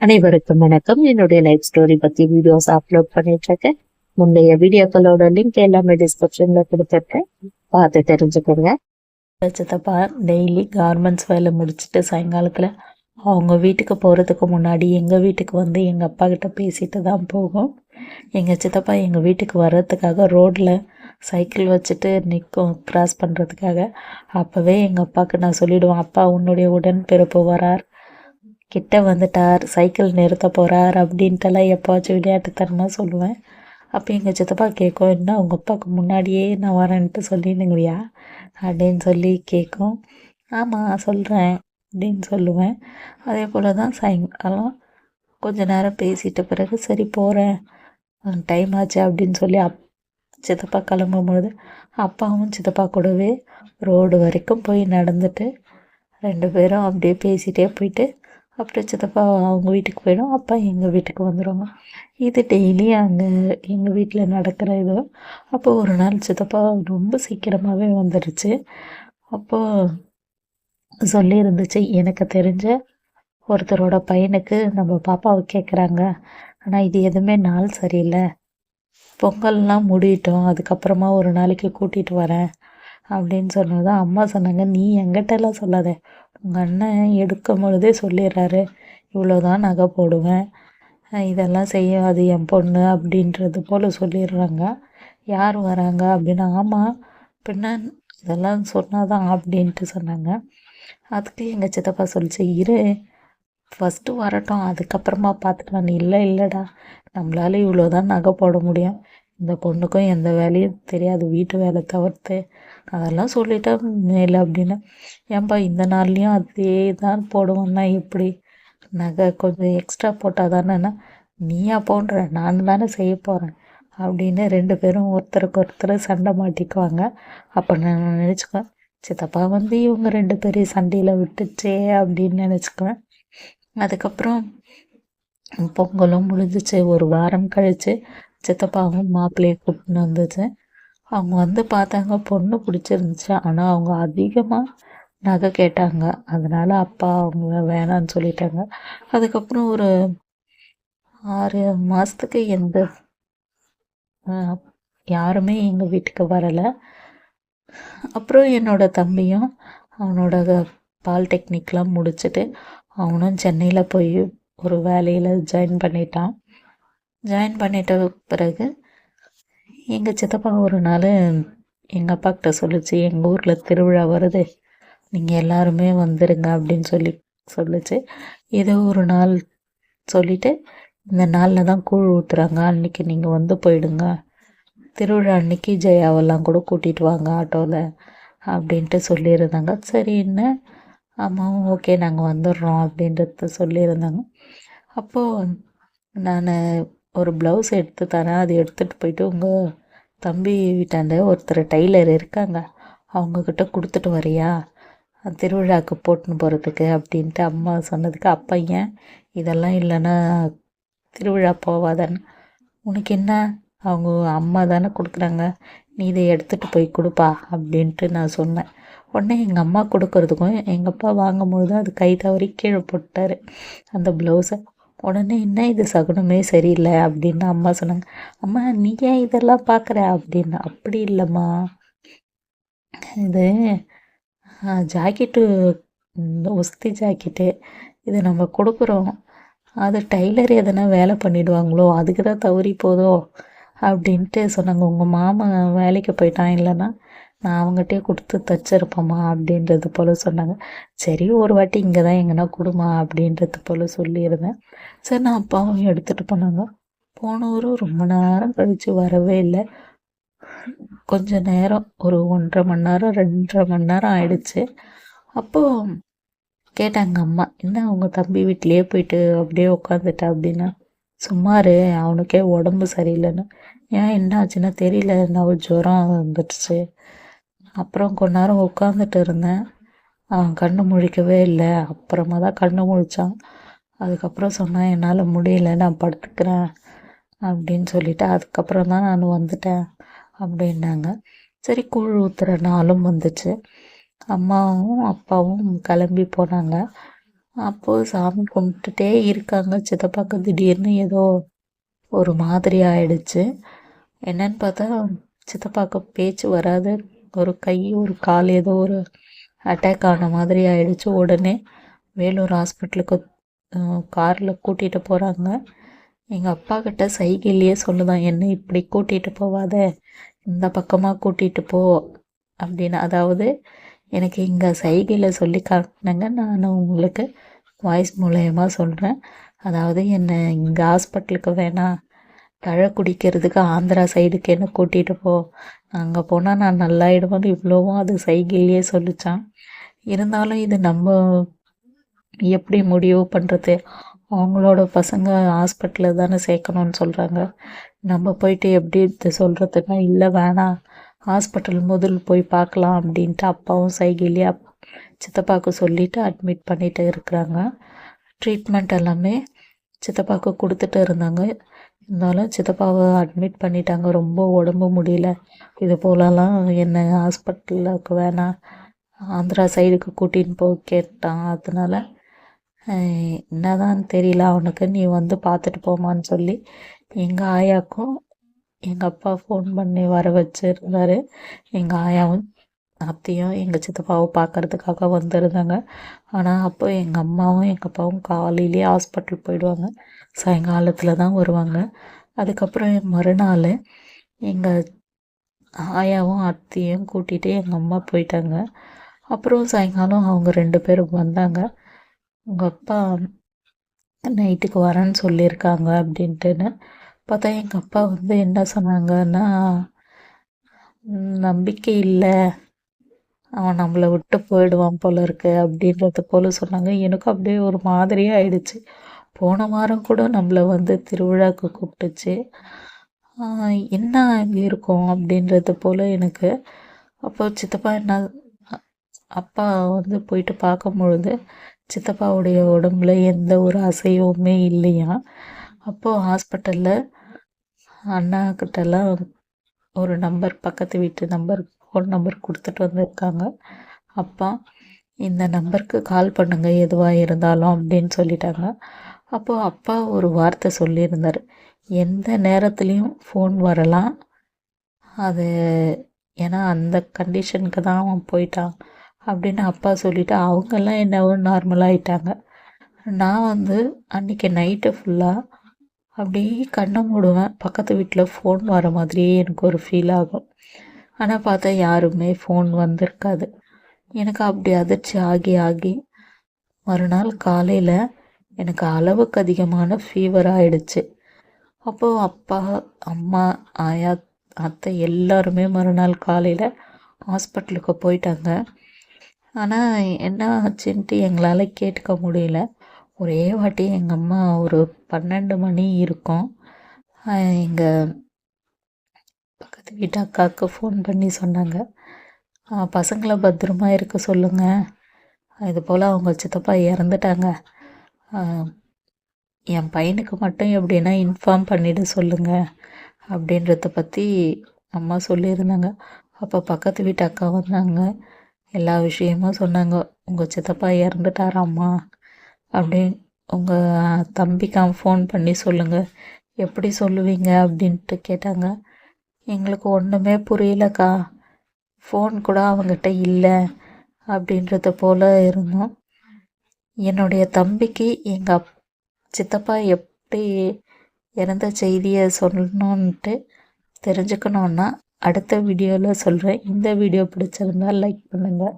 அனைவருக்கும் வணக்கம். என்னுடைய லைஃப் ஸ்டோரி பத்தி வீடியோஸ் அப்லோட் பண்ணிட்டு இருக்கேன் முந்தைய வீடியோக்களோட லிங்க் எல்லாமே டிஸ்கிரிப்ஷன்ல கொடுத்துருக்கேன். பார்த்து தெரிஞ்சுக்கோங்க. சித்தப்பா டெய்லி கார்மெண்ட்ஸ் வேலை முடிச்சுட்டு சாயங்காலத்தில் அவங்க வீட்டுக்கு போகிறதுக்கு முன்னாடி எங்கள் வீட்டுக்கு வந்து எங்கள் அப்பா கிட்ட பேசிட்டு தான் போகும். எங்கள் சித்தப்பா எங்கள் வீட்டுக்கு வர்றதுக்காக ரோட்டில் சைக்கிள் வச்சுட்டு நிற்கும் கிராஸ் பண்ணுறதுக்காக அப்போவே எங்கள் அப்பாவுக்கு நான் சொல்லிவிடுவேன் அப்பா உன்னுடைய உடன் பிறப்பு வரார். கிட்ட வந்துட்டார் சைக்கிள் நிறுத்த போகிறார் அப்படின்ட்டுலாம் எப்போவாச்சும் விளையாட்டுத்தனமாக சொல்லுவேன். அப்போ எங்கள் சித்தப்பா கேட்கும் என்ன உங்கள் அப்பாவுக்கு முன்னாடியே நான் வரேன்ட்டு சொல்லிடுங்கய்யா அப்படின்னு சொல்லி கேட்கும். ஆமாம் சொல்கிறேன் அப்படின்னு சொல்லுவேன். அதே போல் தான் சாயங்காலம் கொஞ்ச நேரம் பேசிட்ட பிறகு சரி போகிறேன் டைம் ஆச்சு அப்படின்னு சொல்லி அப் சித்தப்பா கிளம்பும்பொழுது அப்பாவும் சித்தப்பா கூடவே ரோடு வரைக்கும் போய் நடந்துட்டு ரெண்டு பேரும் அப்படியே பேசிகிட்டே போயிட்டு அப்புறம் சித்தப்பா அவங்க வீட்டுக்கு போயிடும். அப்பா எங்கள் வீட்டுக்கு வந்துடுவாங்க இது டெய்லி அங்கே எங்கள் வீட்டில் நடக்கிற இது. அப்போ ஒரு நாள் சித்தப்பா ரொம்ப சீக்கிரமாகவே வந்துடுச்சு அப்போது சொல்லியிருந்துச்சு எனக்கு தெரிஞ்ச ஒருத்தரோட பையனுக்கு நம்ம பாப்பாவை கேட்குறாங்க ஆனால் இது எதுவுமே நாள் சரியில்லை. பொங்கல்லாம் முடியட்டும். அதுக்கப்புறமா ஒரு நாளைக்கு கூட்டிகிட்டு வரேன். அப்படின்னு சொன்னதும் அம்மா சொன்னாங்க நீ எங்கிட்டலாம் சொல்லாத. உங்கள் அண்ணன் எடுக்கும் பொழுதே சொல்லிடுறாரு இவ்வளோதான் நகை போடுவேன். இதெல்லாம் செய்யாது என் பொண்ணு அப்படின்றது போல் சொல்லிடுறாங்க. யார் வராங்க? அப்படின்னா ஆமாம் பின்ன இதெல்லாம் சொன்னாதான் அப்படின்ட்டு சொன்னாங்க. அதுக்கு எங்கள் சித்தப்பா சொல்லிச்சு இரு ஃபஸ்ட்டு வரட்டும் அதுக்கப்புறமா பார்த்துக்கலாம். இல்லை இல்லைடா. நம்மளால இவ்வளோ தான் நகை போட முடியும். இந்த பொண்ணுக்கும் எந்த வேலையும் தெரியாது. வீட்டு வேலை தவிர்த்து அதெல்லாம் சொல்லிட்டா மேலே அப்படின்னு ஏன்பா இந்த நாள்லேயும் அதே தான் போடுவோன்னா எப்படி? நகை கொஞ்சம் எக்ஸ்ட்ரா போட்டால் தானேன்னா நீயா போன்ற நான் தானே செய்ய போகிறேன் அப்படின்னு ரெண்டு பேரும் ஒருத்தருக்கு ஒருத்தர் சண்டை மாட்டிக்குவாங்க. அப்போ நான் நினச்சிக்குவேன் சித்தப்பா வந்து இவங்க ரெண்டு பேரையும் சண்டையில் விட்டுச்சே அப்படின்னு நினச்சிக்குவேன். அதுக்கப்புறம் பொங்கலும் முடிஞ்சிச்சு ஒரு வாரம் கழித்து சித்தப்பாவும் மாப்பிள்ளையை கூப்பிட்டு வந்துச்சு. அவங்க வந்து பார்த்தாங்க பொண்ணு பிடிச்சிருந்துச்சு. ஆனால் அவங்க அதிகமாக நகை கேட்டாங்க. அதனால் அப்பா அவங்க வேணான்னு சொல்லிட்டாங்க. அதுக்கப்புறம் ஒரு ஆறு மாதத்துக்கு எந்த யாருமே எங்கள் வீட்டுக்கு வரலை. அப்புறம் என்னோடய தம்பியும் அவனோட பாலிடெக்னிக்லாம் முடிச்சுட்டு அவனும் சென்னையில் போய் ஒரு வேலையில் ஜாயின் பண்ணிட்டான். ஜாயின் பண்ணிட்ட பிறகு எங்கள் சித்தப்பா ஒரு நாள் எங்கள் அப்பாக்கிட்ட சொல்லிச்சு எங்கள் ஊரில் திருவிழா வருது. நீங்கள் எல்லாருமே வந்துடுங்க அப்படின்னு சொல்லி சொல்லிச்சு. ஏதோ ஒரு நாள் சொல்லிவிட்டு இந்த நாளில் தான் கூழ் ஊற்றுறாங்க அன்றைக்கி நீங்கள் வந்து போயிடுங்க. திருவிழா அன்னைக்கு ஜெயாவெல்லாம் கூட கூட்டிகிட்டு வாங்க ஆட்டோவில் அப்படின்ட்டு சொல்லியிருந்தாங்க. சரி என்ன? அம்மாவும் ஓகே நாங்கள் வந்துடுறோம் அப்படின்றத சொல்லியிருந்தாங்க. அப்போது நான் ஒரு ப்ளவுஸ் எடுத்து தரேன். அது எடுத்துகிட்டு போயிட்டு உங்கள் தம்பி வீட்டாண்ட ஒருத்தர் டைலர் இருக்காங்க. அவங்கக்கிட்ட கொடுத்துட்டு வரியா? திருவிழாவுக்கு போட்டுன்னு போகிறதுக்கு அப்படின்ட்டு அம்மா சொன்னதுக்கு அப்பா ஏன் இதெல்லாம் இல்லைன்னா திருவிழா போவாதான்னு. உனக்கு என்ன? அவங்க அம்மா தானே கொடுக்குறாங்க. நீ இதை எடுத்துகிட்டு போய் கொடுப்பா அப்படின்ட்டு நான் சொன்னேன். உடனே எங்கள் அம்மா கொடுக்கறதுக்கும் எங்கள் அப்பா வாங்கும்பொழுது அது கை தவறி கீழே போட்டார் அந்த ப்ளவுஸை உடனே என்ன இது? சகுனமே சரியில்லை அப்படின்னு அம்மா சொன்னாங்க. அம்மா நீ ஏன் இதெல்லாம் பார்க்குற அப்படின்னு. அப்படி இல்லைம்மா. இது ஜாக்கெட்டு ஒஸ்தி ஜாக்கெட்டு. இது நம்ம கொடுக்குறோம். அது டைலர் எதனா வேலை பண்ணிடுவாங்களோ அதுக்கு தான் தவறி போதோ அப்படின்ட்டு சொன்னாங்க. உங்கள் மாமா வேலைக்கு போயிட்டான் இல்லைன்னா நான் அவங்ககிட்டயே கொடுத்து தச்சிருப்பேம்மா அப்படின்றது போல் சொன்னாங்க. சரி ஒரு வாட்டி இங்கே தான் எங்கன்னா கொடுமா அப்படின்றது போல் சொல்லியிருந்தேன். சரி நான் அப்பாவும் எடுத்துகிட்டு போனாங்க. போனவரும் ரொம்ப நேரம் கழித்து வரவே இல்லை. கொஞ்ச நேரம் ஒரு ஒன்றரை மணி நேரம் ரெண்டரை மணி நேரம் ஆயிடுச்சு. அப்போது கேட்டாங்க அம்மா என்ன அவங்க தம்பி வீட்லேயே போயிட்டு அப்படியே உட்காந்துட்டா அப்படின்னா? சும்மாரு அவனுக்கே உடம்பு சரியில்லைன்னு. ஏன் என்ன ஆச்சுன்னா தெரியல நான் ஜுரம் வந்துடுச்சு. அப்புறம் கொஞ்ச நேரம் உட்காந்துட்டு இருந்தேன். அவன் கண்ணு முழிக்கவே இல்லை. அப்புறமா தான் கண்ணு முழிச்சான். அதுக்கப்புறம் சொன்னான் என்னால் முடியல நான் படுத்துக்கிறேன் அப்படின்னு சொல்லிவிட்டு அதுக்கப்புறம் தான் நான் வந்துட்டேன் அப்படின்னாங்க. சரி கூழ் ஊற்றுற நாளும் வந்துச்சு. அம்மாவும் அப்பாவும் கிளம்பி போனாங்க. அப்போது சாமி கும்பிட்டுட்டே இருக்காங்க. சித்தப்பாக்கு திடீர்னு ஏதோ ஒரு மாதிரி ஆயிடுச்சு. என்னன்னு பார்த்தா சித்தப்பாக்கு பேச்சு வராது. ஒரு கை ஒரு கால் ஏதோ ஒரு அட்டாக் ஆன மாதிரி ஆயிடுச்சு. உடனே வேலூர் ஹாஸ்பிட்டலுக்கு காரில் கூட்டிகிட்டு போகிறாங்க எங்கள் அப்பா கிட்ட சைக்கிள்லேயே சொல்லுதான் என்ன இப்படி கூட்டிகிட்டு போவாத? இந்த பக்கமாக கூட்டிகிட்டு போ. அப்படின்னு. அதாவது எனக்கு இங்கே சைகையில் சொல்லி காட்டினங்க. நான் உங்களுக்கு வாய்ஸ் மூலயமா சொல்கிறேன் அதாவது என்னை இங்கே ஹாஸ்பிட்டலுக்கு வேணாம். தழை குடிக்கிறதுக்கு ஆந்திரா சைடுக்கு என்ன கூட்டிகிட்டு போ. அங்கே போனால் நான் நல்லாயிடுவேன்னு இவ்வளோவும் அது சைகிலேயே சொல்லிச்சான். இருந்தாலும் இது நம்ம எப்படி முடிவு பண்ணுறது அவங்களோட பசங்க ஹாஸ்பிட்டலில் தானே சேர்க்கணுன்னு சொல்கிறாங்க நம்ம போயிட்டு எப்படி இது சொல்கிறதுனா இல்லை வேணாம். ஹாஸ்பிட்டல் முதல் போய் பார்க்கலாம் அப்படின்ட்டு அப்பாவும் சைகிலேயே சித்தப்பாவுக்கு சொல்லிவிட்டு அட்மிட் பண்ணிட்டு இருக்கிறாங்க. ட்ரீட்மெண்ட் எல்லாமே சித்தப்பாவுக்கு கொடுத்துட்டு இருந்தாங்க. இருந்தாலும் சித்தப்பாவை அட்மிட் பண்ணிட்டாங்க. ரொம்ப உடம்பு முடியல. இது போலலாம் என்னை ஹாஸ்பிட்டலுக்கு வேணாம் ஆந்திரா சைடுக்கு கூட்டின்னு போய் கேட்டான். அதனால என்னதான் தெரியல. அவனுக்கு நீ வந்து பார்த்துட்டு போமான்னு சொல்லி எங்கள் ஆயாக்கும் எங்கள் அப்பா ஃபோன் பண்ணி வர வச்சுருந்தாரு. எங்கள் ஆயாவும் அத்தையும் எங்கள் சித்தப்பாவும் பார்க்கறதுக்காக வந்திருந்தாங்க. ஆனால் அப்போ எங்கள் அம்மாவும் எங்கள் அப்பாவும் காலையிலேயே ஹாஸ்பிட்டல் போயிடுவாங்க. சாயங்காலத்தில் தான் வருவாங்க. அதுக்கப்புறம் மறுநாள் எங்கள் ஆயாவும் அத்தையும் கூட்டிகிட்டு எங்கள் அம்மா போயிட்டாங்க. அப்புறம் சாயங்காலம் அவங்க ரெண்டு பேரும் வந்தாங்க. உங்கள் அப்பா நைட்டுக்கு வரேன்னு சொல்லியிருக்காங்க அப்படின்ட்டுன்னு. பார்த்தா எங்கள் அப்பா வந்து என்ன சொன்னாங்கன்னா நம்பிக்கை இல்லை. அவன் நம்மளை விட்டு போயிடுவான் போல இருக்கு அப்படின்றது போல் சொன்னாங்க. எனக்கும் அப்படியே ஒரு மாதிரியாக ஆயிடுச்சு. போன வாரம் கூட நம்மளை வந்து திருவிழாவுக்கு கூப்பிட்டுச்சு. என்ன இங்கே இருக்கும் அப்படின்றது போல் எனக்கு. அப்போ சித்தப்பா என்ன அப்பா வந்து போயிட்டு பார்க்கும் பொழுது சித்தப்பாவுடைய உடம்புல எந்த ஒரு அசைவுமே இல்லையா? அப்போது ஹாஸ்பிட்டலில் அண்ணாக்கிட்டலாம் ஒரு நம்பர் பக்கத்து வீட்டு நம்பர் ஃபோன் நம்பர் கொடுத்துட்டு வந்திருக்காங்க. அப்பா இந்த நம்பருக்கு கால் பண்ணுங்கள் எதுவாக இருந்தாலும் அப்படின்னு சொல்லிட்டாங்க. அப்போது அப்பா ஒரு வார்த்தை சொல்லியிருந்தார். எந்த நேரத்துலேயும் ஃபோன் வரலாம். அது ஏன்னா அந்த கண்டிஷனுக்கு தான் அவன் போயிட்டான் அப்படின்னு அப்பா சொல்லிவிட்டு அவங்கெல்லாம் என்னவோ நார்மலாகிட்டாங்க நான் வந்து அன்றைக்கி நைட்டு ஃபுல்லாக அப்படியே கண்ணை மூடுவேன். பக்கத்து வீட்டில் ஃபோன் வர மாதிரியே எனக்கு ஒரு ஃபீல் ஆகும். ஆனால் பார்த்தா யாருமே ஃபோன் வந்திருக்காது. எனக்கு அப்படி அதிர்ச்சி ஆகி ஆகி. மறுநாள் காலையில் எனக்கு அளவுக்கு அதிகமான ஃபீவர் ஆயிடுச்சு. அப்போது அப்பா அம்மா ஆயா அத்தை எல்லாருமே மறுநாள் காலையில் ஹாஸ்பிட்டலுக்கு போயிட்டாங்க. ஆனால் என்ன ஆச்சுன்ட்டு எங்களால் கேட்டுக்க முடியல. ஒரே வாட்டி எங்கள் அம்மா ஒரு பன்னெண்டு மணி இருக்கும். எங்கள் பக்கத்து வீட்டு அக்காவுக்கு ஃபோன் பண்ணி சொன்னாங்க. பசங்களை பத்திரமா இருக்க சொல்லுங்கள் இது போல் அவங்க சித்தப்பா இறந்துட்டாங்க. என் பையனுக்கு மட்டும் எப்படின்னா இன்ஃபார்ம் பண்ணிவிட சொல்லுங்கள் அப்படின்றத பற்றி அம்மா சொல்லியிருந்தாங்க. அப்போ பக்கத்து வீட்டு அக்கா வந்தாங்க. எல்லா விஷயமும் சொன்னாங்க. உங்கள் சித்தப்பா இறந்துட்டாராம்மா அப்படின்னு உங்கள் தம்பிக்கு ஃபோன் பண்ணி சொல்லுங்கள் எப்படி சொல்லுவீங்க? அப்படின்ட்டு கேட்டாங்க. எங்களுக்கு ஒன்றுமே புரியலக்கா. ஃபோன் கூட அவங்ககிட்ட இல்லை அப்படின்றத போல் இருந்தோம். என்னுடைய தம்பிக்கு எங்கள் அப் சித்தப்பா எப்படி இறந்த செய்தியை சொல்லணுன்ட்டு தெரிஞ்சுக்கணுன்னா அடுத்த வீடியோவில் சொல்கிறேன் இந்த வீடியோ பிடிச்சிருந்தால் லைக் பண்ணுங்கள்